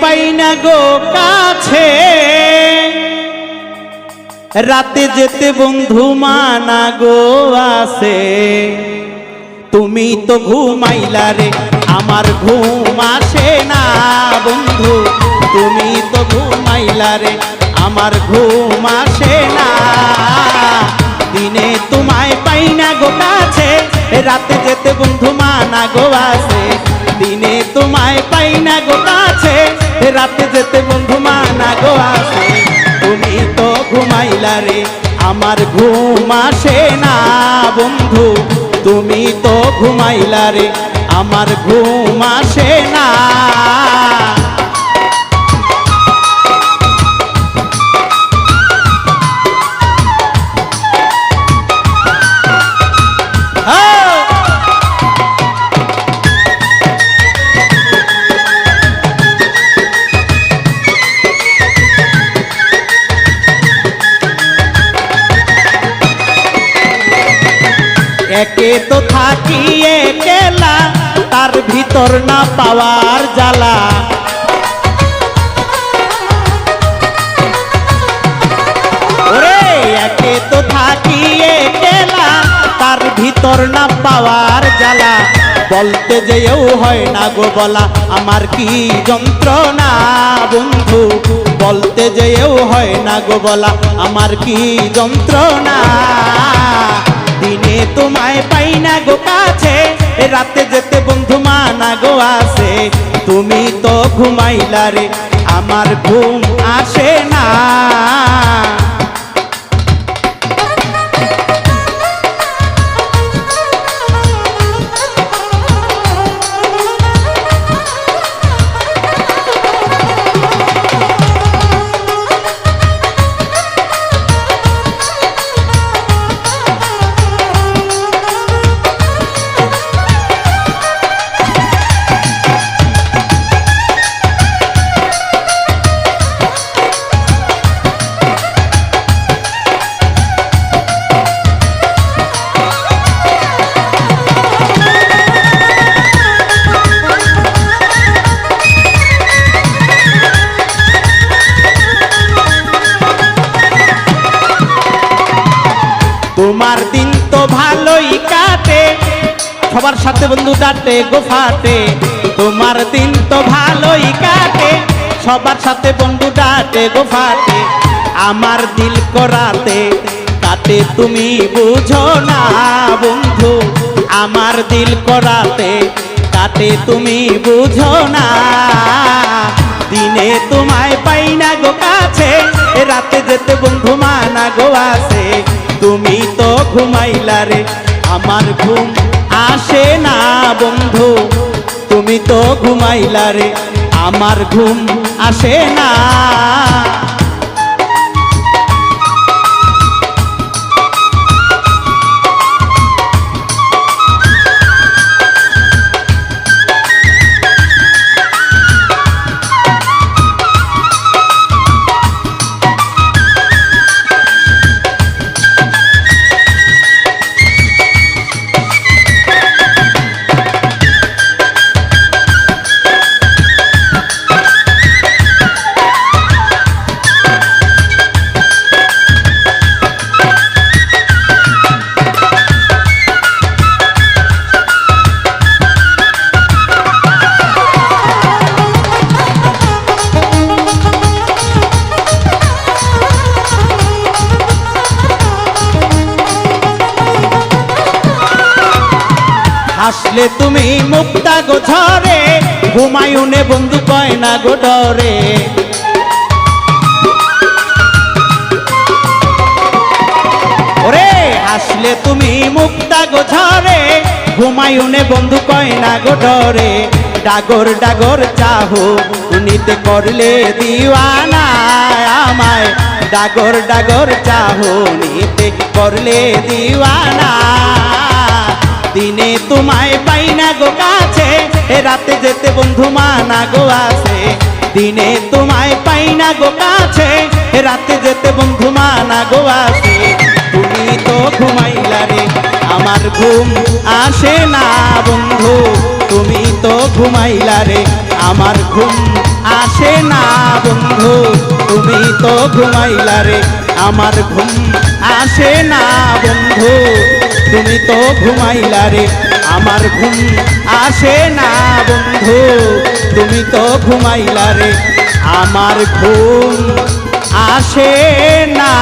পাই না গো কাছে। রাতে যেতে বন্ধু মানা গো আসে তুমি তো ঘুমাইলা রে, আমার ঘুম আসে না বন্ধু। তুমি তো ঘুমাইলা রে, আমার ঘুম আসে না। দিনে তোমায় পাই না গো কাছে, রাতে যেতে বন্ধু মানা গো আসে দিনে তোমায় পাই না গো রাতে যেতে বন্ধু মানা গো আসে। তুমি তো ঘুমাইলা রে, আমার ঘুম আসে না বন্ধু। তুমি তো ঘুমাইলা রে, আমার ঘুম আসে না। একে তো থাকি একেলা, তার ভিতর না পাওয়ার জ্বালা। ওরে, একে তো থাকি একেলা, তার ভিতর না পাওয়ার জ্বালা। বলতে যেও হয় না গো বলা, আমার কি যন্ত্রণা বন্ধু? বলতে যেও হয় না গো বলা, আমার কি যন্ত্রণা তোমায় পাই না গো কাছে। রাতে যেতে বন্ধু মানা গো আসে। তুমি তো ঘুমাইলা রে, আমার ঘুম আসে না। তোমার দিন তো ভালোই কাটে। সবার সাথে বন্ধু ডাটে, গোফাটে। তোমার দিন তো ভালোই কাটে। সবার সাথে বন্ধু ডাটে, গোফাটে। আমার দিল করাতে কাটে তুমি বুঝো না বন্ধু। আমার দিল করাতে কাটে তুমি বুঝো না। দিনে তোমায় পাই না গো কাছে রাতে যেতে বন্ধু মানা গো আছে। তুমি ঘুমাইলা রে, আমার ঘুম আসে না বন্ধু। তুমি তো ঘুমাইলা রে, আমার ঘুম আসে না। হাসলে তুমি মুক্তা গো ঝরে ঘুমায়ুনে বন্ধু কয় না গো ডরে। ওরে হাসলে তুমি মুক্তা গো ঝরে ঘুমায়ুনে বন্ধু কয় না গো ডরে। ডাগর ডাগর চাহো নিতে করলে দিওয়ানা আমায়। ডাগর ডাগর চাহো নিতে করলে দিওয়ানা দিনে তোমায় পাই না গো কাছে রাতে যেতে বন্ধু মানা গো আসে দিনে তোমায় পাই না গো কাছে রাতে যেতে বন্ধু মানা গো আছে। তুমি তো ঘুমাইলা রে, আমার ঘুম আসে না বন্ধু। তুমি তো ঘুমাইলা রে, আমার ঘুম আসে না বন্ধু। তুমি তো ঘুমাইলা রে, আমার ঘুম আসে না বন্ধু। তুমি তো ঘুমাইলা রে, আমার ঘুম আসে না বন্ধু। তুমি তো ঘুমাইলা রে, আমার ঘুম আসে না।